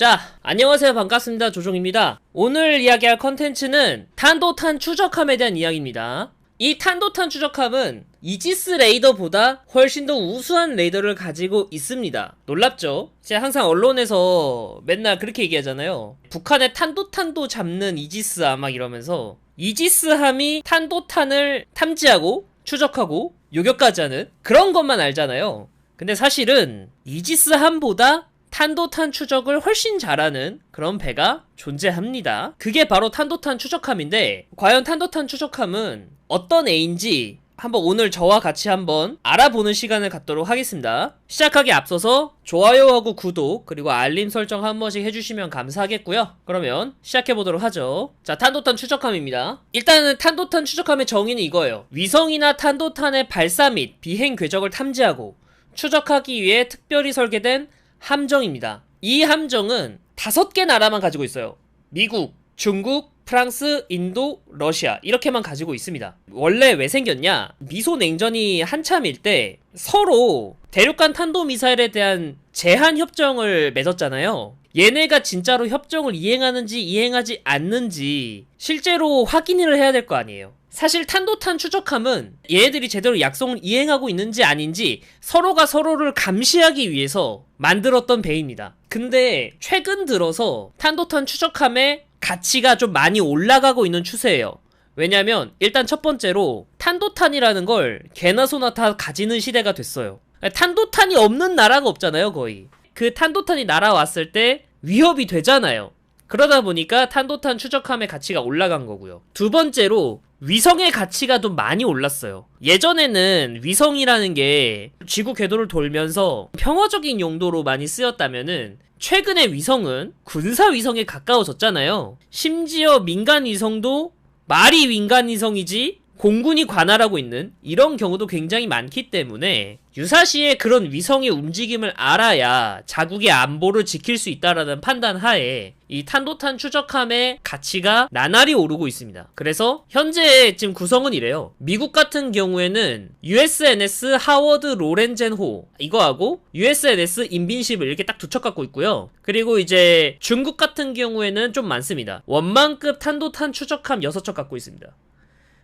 자, 안녕하세요. 반갑습니다. 조종입니다. 오늘 이야기할 컨텐츠는 탄도탄 추적함에 대한 이야기입니다. 이 탄도탄 추적함은 이지스 레이더보다 훨씬 더 우수한 레이더를 가지고 있습니다. 놀랍죠? 제가 항상 언론에서 맨날 그렇게 얘기하잖아요. 북한의 탄도탄도 잡는 이지스함 막 이러면서 이지스함이 탄도탄을 탐지하고 추적하고 요격까지 하는 그런 것만 알잖아요. 근데 사실은 이지스함보다 탄도탄 추적을 훨씬 잘하는 그런 배가 존재합니다. 그게 바로 탄도탄 추적함인데 과연 탄도탄 추적함은 어떤 애인지 한번 오늘 저와 같이 한번 알아보는 시간을 갖도록 하겠습니다. 시작하기 앞서서 좋아요하고 구독 그리고 알림 설정 한 번씩 해주시면 감사하겠고요. 그러면 시작해 보도록 하죠. 자, 탄도탄 추적함입니다. 일단은 탄도탄 추적함의 정의는 이거예요. 위성이나 탄도탄의 발사 및 비행 궤적을 탐지하고 추적하기 위해 특별히 설계된 함정입니다. 이 함정은 다섯 개 나라만 가지고 있어요. 미국, 중국, 프랑스, 인도, 러시아 이렇게만 가지고 있습니다. 원래 왜 생겼냐? 미소 냉전이 한참일 때 서로 대륙간 탄도 미사일에 대한 제한 협정을 맺었잖아요. 얘네가 진짜로 협정을 이행하는지 이행하지 않는지 실제로 확인을 해야 될 거 아니에요. 사실 탄도탄 추적함은 얘네들이 제대로 약속을 이행하고 있는지 아닌지 서로가 서로를 감시하기 위해서 만들었던 배입니다. 근데 최근 들어서 탄도탄 추적함의 가치가 좀 많이 올라가고 있는 추세예요. 왜냐면 일단 첫 번째로 탄도탄이라는 걸 개나 소나 다 가지는 시대가 됐어요. 탄도탄이 없는 나라가 없잖아요, 거의. 그 탄도탄이 날아왔을 때 위협이 되잖아요. 그러다 보니까 탄도탄 추적함의 가치가 올라간 거고요. 두 번째로 위성의 가치가 좀 많이 올랐어요. 예전에는 위성이라는 게 지구 궤도를 돌면서 평화적인 용도로 많이 쓰였다면은 최근에 위성은 군사 위성에 가까워졌잖아요. 심지어 민간 위성도 말이 민간 위성이지 공군이 관할하고 있는 이런 경우도 굉장히 많기 때문에 유사시에 그런 위성의 움직임을 알아야 자국의 안보를 지킬 수 있다라는 판단 하에 이 탄도탄 추적함의 가치가 나날이 오르고 있습니다. 그래서 현재 지금 구성은 이래요. 미국 같은 경우에는 USNS 하워드 로렌젠호 이거하고 USNS 인빈십을 이렇게 딱 두 척 갖고 있고요. 그리고 이제 중국 같은 경우에는 좀 많습니다. 원만급 탄도탄 추적함 6척 갖고 있습니다.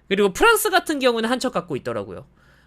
그리고 프랑스 같은 경우는 한 척 갖고 있더라고요.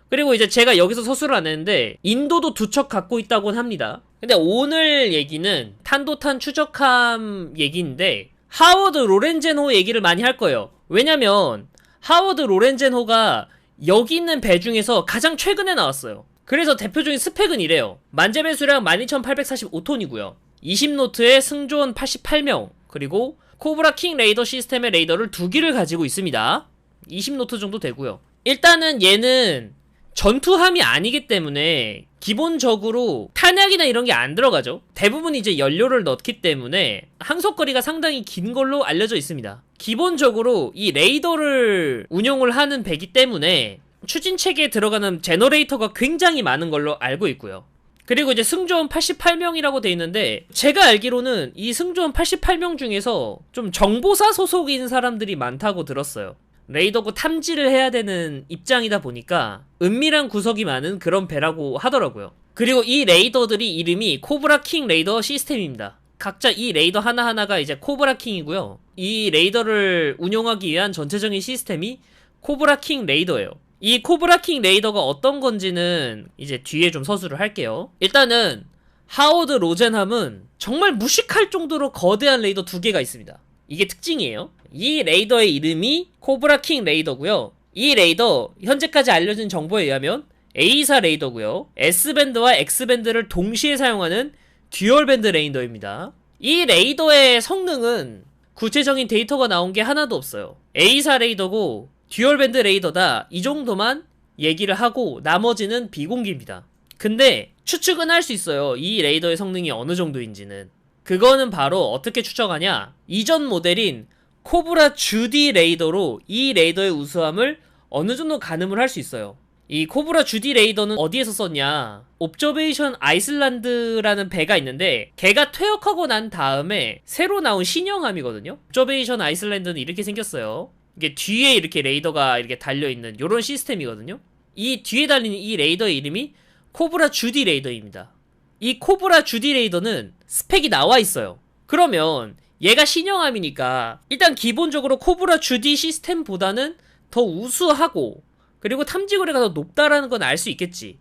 그리고 이제 제가 여기서 서술을 안 했는데 인도도 두 척 갖고 있다곤 합니다. 근데 오늘 얘기는 탄도탄 추적함 얘기인데 하워드 로렌젠호 얘기를 많이 할 거예요. 왜냐면 하워드 로렌젠호가 여기 있는 배 중에서 가장 최근에 나왔어요. 그래서 대표적인 스펙은 이래요. 만재 배 수량 12,845톤이고요. 20노트의 승조원 88명, 그리고 코브라 킹 레이더 시스템의 레이더를 두 기를 가지고 있습니다. 20노트 정도 되고요. 일단은 얘는 전투함이 아니기 때문에 기본적으로 탄약이나 이런 게 안 들어가죠. 대부분 이제 연료를 넣기 때문에 항속거리가 상당히 긴 걸로 알려져 있습니다. 기본적으로 이 레이더를 운용을 하는 배기 때문에 추진 체계에 들어가는 제너레이터가 굉장히 많은 걸로 알고 있고요. 그리고 이제 승조원 88명이라고 돼 있는데 제가 알기로는 이 승조원 88명 중에서 좀 정보사 소속인 사람들이 많다고 들었어요. 레이더고 탐지를 해야 되는 입장이다 보니까 은밀한 구석이 많은 그런 배라고 하더라고요. 그리고 이 레이더들이 이름이 코브라 킹 레이더 시스템입니다. 각자 이 레이더 하나하나가 이제 코브라 킹이고요. 이 레이더를 운용하기 위한 전체적인 시스템이 코브라 킹 레이더예요. 이 코브라 킹 레이더가 어떤 건지는 이제 뒤에 좀 서술을 할게요. 일단은 하워드 로젠함은 정말 무식할 정도로 거대한 레이더 두 개가 있습니다. 이게 특징이에요. 이 레이더의 이름이 코브라 킹 레이더고요. 이 레이더 현재까지 알려진 정보에 의하면 A사 레이더고요. S밴드와 X밴드를 동시에 사용하는 듀얼밴드 레이더입니다. 이 레이더의 성능은 구체적인 데이터가 나온 게 하나도 없어요. A사 레이더고 듀얼밴드 레이더다 이 정도만 얘기를 하고 나머지는 비공개입니다. 근데 추측은 할 수 있어요. 이 레이더의 성능이 어느 정도인지는. 그거는 바로 어떻게 추적하냐? 이전 모델인 코브라 주디 레이더로 이 레이더의 우수함을 어느 정도 가늠을 할 수 있어요. 이 코브라 주디 레이더는 어디에서 썼냐? 옵저베이션 아이슬란드라는 배가 있는데 걔가 퇴역하고 난 다음에 새로 나온 신형함이거든요. 옵저베이션 아이슬란드는 이렇게 생겼어요. 이게 뒤에 이렇게 레이더가 이렇게 달려 있는 이런 시스템이거든요. 이 뒤에 달리는 이 레이더의 이름이 코브라 주디 레이더입니다. 이 코브라 주디 레이더는 스펙이 나와 있어요. 그러면 얘가 신형함이니까 일단 기본적으로 코브라 주디 시스템보다는 더 우수하고 그리고 탐지 거리가 더 높다라는 건 알 수 있겠지.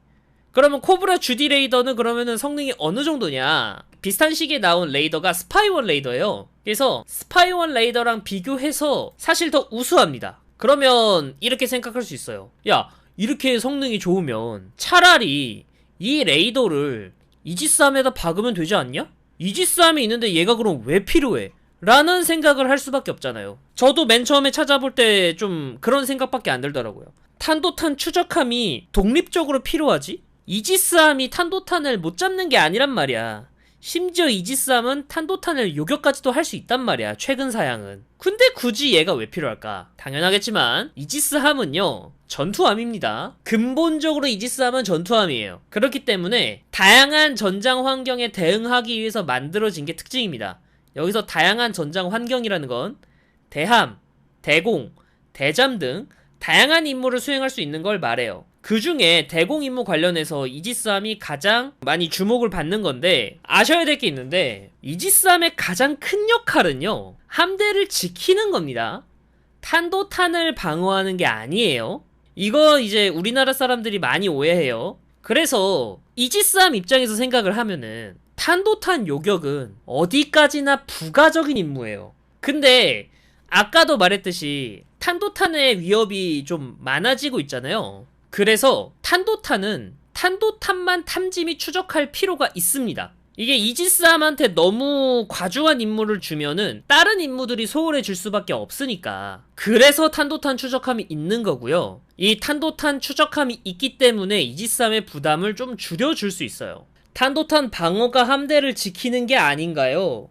그러면 코브라 주디 레이더는 그러면은 성능이 어느 정도냐? 비슷한 시기에 나온 레이더가 스파이원 레이더예요. 그래서 스파이원 레이더랑 비교해서 사실 더 우수합니다. 그러면 이렇게 생각할 수 있어요. 야, 이렇게 성능이 좋으면 차라리 이 레이더를 이지스 함에다 박으면 되지 않냐? 이지스함이 있는데 얘가 그럼 왜 필요해? 라는 생각을 할 수밖에 없잖아요. 저도 맨 처음에 찾아볼 때 좀 그런 생각밖에 안 들더라고요. 탄도탄 추적함이 독립적으로 필요하지? 이지스함이 탄도탄을 못 잡는 게 아니란 말이야. 심지어 이지스함은 탄도탄을 요격까지도 할 수 있단 말이야. 최근 사양은. 근데 굳이 얘가 왜 필요할까? 당연하겠지만 이지스함은요. 전투함입니다. 근본적으로 이지스함은 전투함이에요. 그렇기 때문에 다양한 전장 환경에 대응하기 위해서 만들어진 게 특징입니다. 여기서 다양한 전장 환경이라는 건 대함, 대공, 대잠 등 다양한 임무를 수행할 수 있는 걸 말해요. 그 중에 대공 임무 관련해서 이지스함이 가장 많이 주목을 받는 건데 아셔야 될 게 있는데 이지스함의 가장 큰 역할은요 함대를 지키는 겁니다. 탄도탄을 방어하는 게 아니에요. 이거 이제 우리나라 사람들이 많이 오해해요. 그래서 이지스함 입장에서 생각을 하면은 탄도탄 요격은 어디까지나 부가적인 임무예요. 근데 아까도 말했듯이 탄도탄의 위협이 좀 많아지고 있잖아요. 그래서 탄도탄은 탄도탄만 및 추적할 필요가 있습니다. 이게 이지스함한테 너무 과중한 임무를 주면은 다른 임무들이 소홀해질 수밖에 없으니까 그래서 탄도탄 추적함이 있는 거고요. 이 탄도탄 추적함이 있기 때문에 이지스함의 부담을 좀 줄여줄 수 있어요. 탄도탄 방어가 함대를 지키는 게 아닌가요?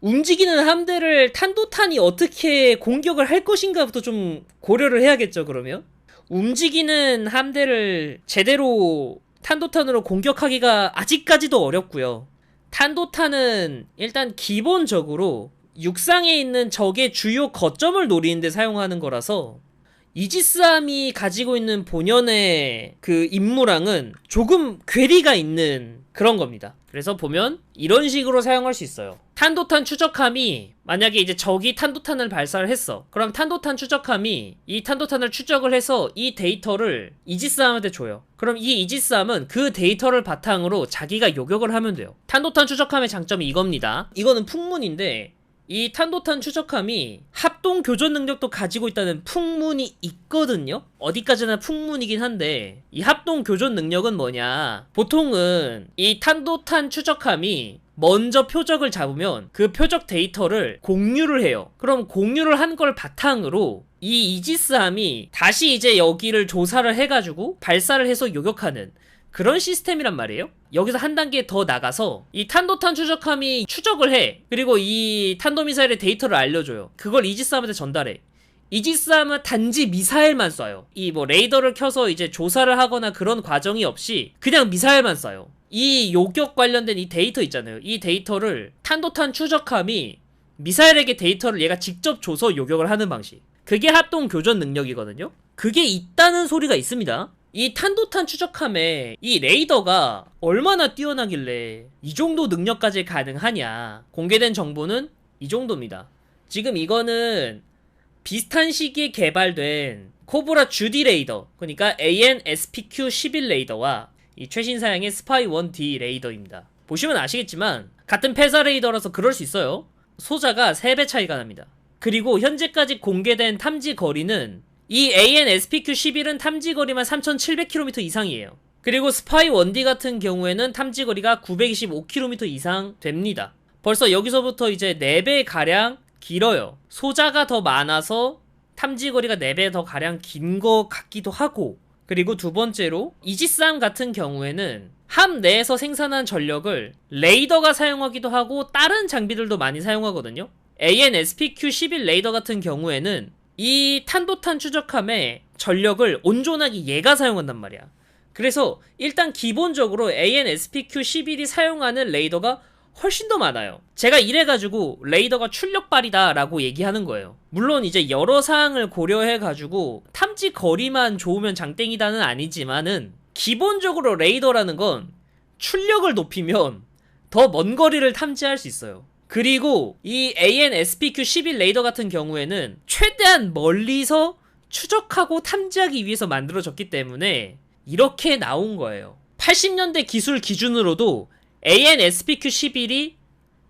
움직이는 함대를 탄도탄이 어떻게 공격을 할 것인가부터 좀 고려를 해야겠죠, 그러면? 움직이는 함대를 제대로 탄도탄으로 공격하기가 아직까지도 어렵고요. 탄도탄은 일단 기본적으로 육상에 있는 적의 주요 거점을 노리는데 사용하는 거라서 이지스함이 가지고 있는 본연의 그 임무랑은 조금 괴리가 있는 그런 겁니다. 그래서 보면 이런 식으로 사용할 수 있어요. 탄도탄 추적함이 만약에 이제 적이 탄도탄을 발사를 했어. 그럼 탄도탄 추적함이 이 탄도탄을 추적을 해서 이 데이터를 이지스함한테 줘요. 그럼 이 이지스함은 그 데이터를 바탕으로 자기가 요격을 하면 돼요. 탄도탄 추적함의 장점이 이겁니다. 이거는 풍문인데 이 탄도탄 추적함이 합동 교전 능력도 가지고 있다는 풍문이 있거든요. 어디까지나 풍문이긴 한데 이 합동 교전 능력은 뭐냐? 보통은 이 탄도탄 추적함이 먼저 표적을 잡으면 그 표적 데이터를 공유를 해요. 그럼 공유를 한 걸 바탕으로 이 이지스함이 다시 이제 여기를 조사를 해가지고 발사를 해서 요격하는 그런 시스템이란 말이에요. 여기서 한 단계 더 나가서 이 탄도탄 추적함이 추적을 해. 그리고 이 탄도미사일의 데이터를 알려줘요. 그걸 이지스함한테 전달해. 이지스함은 단지 미사일만 쏴요. 이 뭐 레이더를 켜서 이제 조사를 하거나 그런 과정이 없이 그냥 미사일만 쏴요. 이 요격 관련된 이 데이터 있잖아요. 이 데이터를 탄도탄 추적함이 미사일에게 데이터를 얘가 직접 줘서 요격을 하는 방식. 그게 합동 교전 능력이거든요. 그게 있다는 소리가 있습니다. 이 탄도탄 추적함에 이 레이더가 얼마나 뛰어나길래 이 정도 능력까지 가능하냐. 공개된 정보는 이 정도입니다. 지금 이거는 비슷한 시기에 개발된 코브라 주디 레이더, 그러니까 AN-SPQ-11 레이더와 이 최신 사양의 스파이 1D 레이더입니다. 보시면 아시겠지만 같은 페사 레이더라서 그럴 수 있어요. 소자가 3배 차이가 납니다. 그리고 현재까지 공개된 탐지 거리는 이 AN-SPQ-11은 탐지 거리만 3,700km 이상이에요. 그리고 스파이 1D 같은 경우에는 탐지 거리가 925km 이상 됩니다. 벌써 여기서부터 이제 4배 가량 길어요. 소자가 더 많아서 탐지 거리가 4배 더 가량 긴 것 같기도 하고 그리고 두 번째로 이지스함 같은 경우에는 함 내에서 생산한 전력을 레이더가 사용하기도 하고 다른 장비들도 많이 사용하거든요. AN-SPQ-11 레이더 같은 경우에는 이 탄도탄 추적함의 전력을 온전하게 얘가 사용한단 말이야. 그래서 일단 기본적으로 AN-SPQ-11이 사용하는 레이더가 훨씬 더 많아요. 제가 이래가지고 레이더가 출력발이다라고 얘기하는 거예요. 물론 이제 여러 사항을 고려해가지고 탐지 거리만 좋으면 장땡이다는 아니지만은 기본적으로 레이더라는 건 출력을 높이면 더 먼 거리를 탐지할 수 있어요. 그리고 이 AN-SPQ-11 레이더 같은 경우에는 최대한 멀리서 추적하고 탐지하기 위해서 만들어졌기 때문에 이렇게 나온 거예요. 80년대 기술 기준으로도 AN-SPQ-11이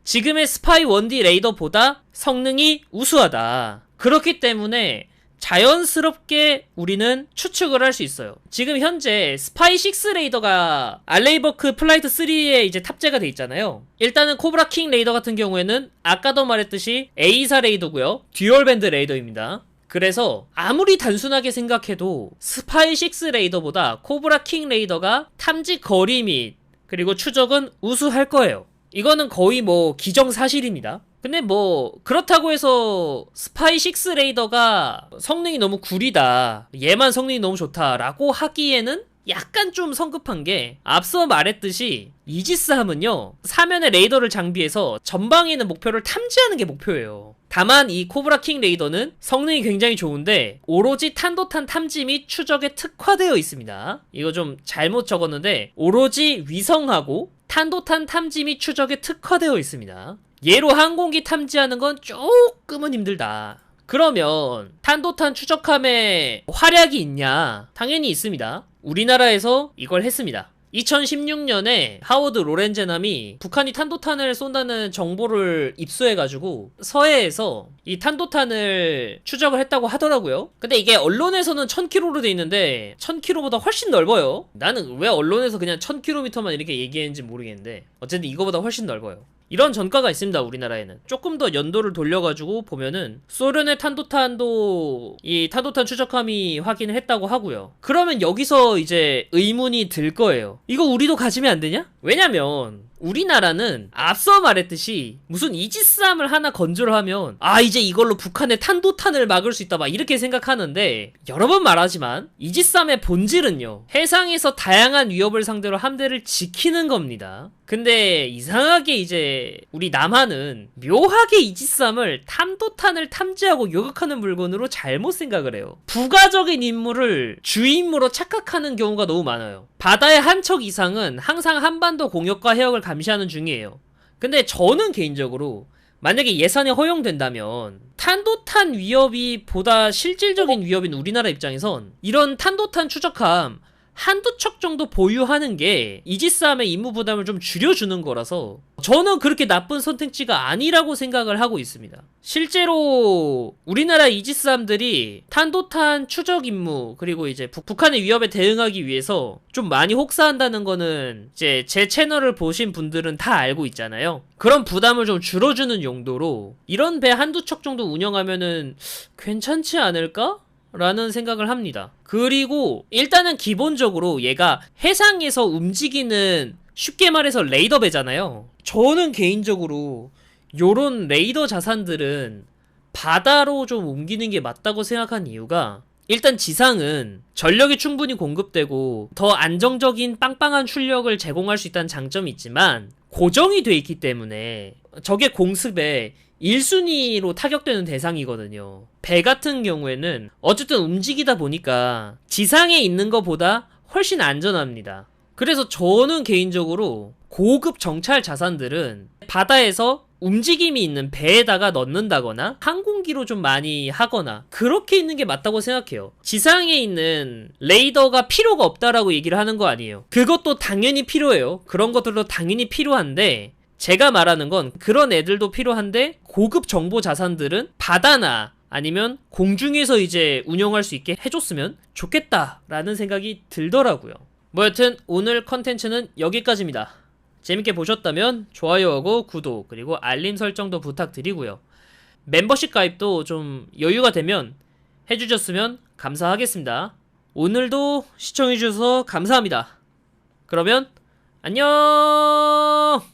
지금의 스파이 1D 레이더보다 성능이 우수하다. 그렇기 때문에 자연스럽게 우리는 추측을 할 수 있어요. 지금 현재 스파이 6 레이더가 알레이버크 플라이트 3에 이제 탑재가 돼 있잖아요. 일단은 코브라 킹 레이더 같은 경우에는 아까도 말했듯이 A사 레이더고요. 듀얼 밴드 레이더입니다. 그래서 아무리 단순하게 생각해도 스파이 6 레이더보다 코브라 킹 레이더가 탐지 거리 및 그리고 추적은 우수할 거예요. 이거는 거의 뭐 기정사실입니다. 근데 뭐 그렇다고 해서 스파이 6 레이더가 성능이 너무 구리다. 얘만 성능이 너무 좋다라고 하기에는 약간 좀 성급한 게 앞서 말했듯이 이지스함은요 사면에 레이더를 장비해서 전방에 있는 목표를 탐지하는 게 목표예요. 다만 이 코브라 킹 레이더는 성능이 굉장히 좋은데 오로지 탄도탄 탐지 및 추적에 특화되어 있습니다. 이거 좀 잘못 적었는데 오로지 위성하고 탄도탄 탐지 및 추적에 특화되어 있습니다. 얘로 항공기 탐지하는 건 조금은 힘들다. 그러면 탄도탄 추적함에 활약이 있냐? 당연히 있습니다. 우리나라에서 이걸 했습니다. 2016년에 하워드 로렌제남이 북한이 탄도탄을 쏜다는 정보를 입수해가지고 서해에서 이 탄도탄을 추적을 했다고 하더라고요. 근데 이게 언론에서는 1000km로 돼 있는데 1000km보다 훨씬 넓어요. 나는 왜 언론에서 그냥 1000km만 이렇게 얘기했는지 모르겠는데 어쨌든 이거보다 훨씬 넓어요. 이런 전과가 있습니다 우리나라에는. 조금 더 연도를 돌려가지고 보면은 소련의 탄도탄도 이 탄도탄 추적함이 확인을 했다고 하고요. 그러면 여기서 이제 의문이 들 거예요. 이거 우리도 가지면 안 되냐? 왜냐면 우리나라는 앞서 말했듯이 무슨 이지스함을 하나 건조를 하면 아 이제 이걸로 북한의 탄도탄을 막을 수 있다 막 이렇게 생각하는데 여러 번 말하지만 이지스함의 본질은요 해상에서 다양한 위협을 상대로 함대를 지키는 겁니다. 근데 이상하게 이제 우리 남한은 묘하게 이지스함을 탄도탄을 탐지하고 요격하는 물건으로 잘못 생각을 해요. 부가적인 임무를 주임무로 착각하는 경우가 너무 많아요 바다의 한 척 이상은 항상 한반도 공역과 해역을 감시하는 중이에요. 근데 저는 개인적으로 만약에 예산이 허용된다면 탄도탄 위협이 보다 실질적인 위협인 우리나라 입장에선 이런 탄도탄 추적함 한두 척 정도 보유하는 게 이지스함의 임무 부담을 좀 줄여주는 거라서 저는 그렇게 나쁜 선택지가 아니라고 생각을 하고 있습니다. 실제로 우리나라 이지스함들이 탄도탄 추적 임무 그리고 이제 북, 한의 위협에 대응하기 위해서 좀 많이 혹사한다는 거는 이제 제 채널을 보신 분들은 다 알고 있잖아요. 그런 부담을 좀 줄여주는 용도로 이런 배 한두 척 정도 운영하면은 괜찮지 않을까? 라는 생각을 합니다. 그리고 일단은 기본적으로 얘가 해상에서 움직이는 쉽게 말해서 레이더 배잖아요. 저는 개인적으로 요런 레이더 자산들은 바다로 좀 옮기는 게 맞다고 생각한 이유가 일단 지상은 전력이 충분히 공급되고 더 안정적인 빵빵한 출력을 제공할 수 있다는 장점이 있지만 고정이 돼 있기 때문에 적의 공습에 1순위로 타격되는 대상이거든요. 배 같은 경우에는 어쨌든 움직이다 보니까 지상에 있는 것보다 훨씬 안전합니다. 그래서 저는 개인적으로 고급 정찰 자산들은 바다에서 움직임이 있는 배에다가 넣는다거나 항공기로 좀 많이 하거나 그렇게 있는 게 맞다고 생각해요. 지상에 있는 레이더가 필요가 없다라고 얘기를 하는 거 아니에요. 그것도 당연히 필요해요. 그런 것들도 당연히 필요한데 제가 말하는 건 그런 애들도 필요한데 고급 정보 자산들은 바다나 아니면 공중에서 이제 운영할 수 있게 해줬으면 좋겠다라는 생각이 들더라고요. 뭐 여튼 오늘 컨텐츠는 여기까지입니다. 재밌게 보셨다면 좋아요하고 구독 그리고 알림 설정도 부탁드리고요. 멤버십 가입도 좀 여유가 되면 해주셨으면 감사하겠습니다. 오늘도 시청해주셔서 감사합니다. 그러면 안녕!